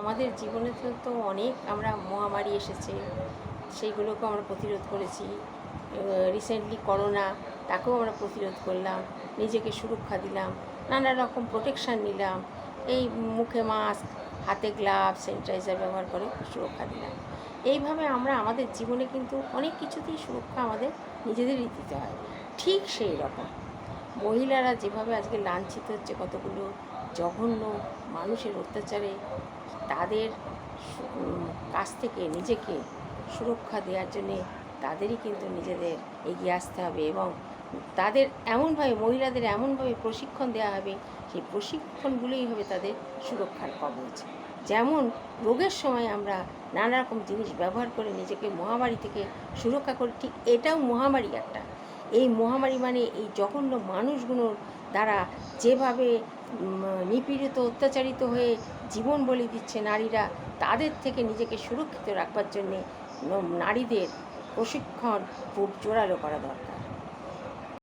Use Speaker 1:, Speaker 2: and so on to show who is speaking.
Speaker 1: আমাদের জীবনে তো অনেক আমরা মহামারী এসেছে, সেইগুলোকেও আমরা প্রতিরোধ করেছি। রিসেন্টলি করোনা তাকেও আমরা প্রতিরোধ করলাম, নিজেকে সুরক্ষা দিলাম, নানা রকম প্রোটেকশান নিলাম, এই মুখে মাস্ক হাতে গ্লাভ স্যানিটাইজার ব্যবহার করে সুরক্ষা দিলাম। এইভাবে আমরা আমাদের জীবনে কিন্তু অনেক কিছুতেই সুরক্ষা আমাদের নিজেদেরই দিতে হয়। ঠিক সেই রকম। মহিলারা যেভাবে আজকে লাঞ্ছিত হচ্ছে কতগুলো জঘন্য মানুষের অত্যাচারে তাদের কাছ থেকে নিজেকে সুরক্ষা দেওয়ার জন্যে তাদেরই কিন্তু নিজেদের এগিয়ে আসতে হবে এবং তাদের এমনভাবে, মহিলাদের এমনভাবে প্রশিক্ষণ দেওয়া হবে, সেই প্রশিক্ষণগুলোই হবে তাদের সুরক্ষার কবচ। যেমন রোগের সময় আমরা নানা রকম জিনিস ব্যবহার করে নিজেকে মহামারী থেকে সুরক্ষা করি, ঠিক এটাও মহামারী একটা এই মহামারী মানে এই জঘন্য মানুষগুলোর দ্বারা যেভাবে নিপীড়িত, অত্যাচারিত হয়ে জীবন বলি দিচ্ছে নারীরা, তাদের থেকে নিজেকে সুরক্ষিত রাখবার জন্যে নারীদের প্রশিক্ষণ খুব জোরালো করা দরকার।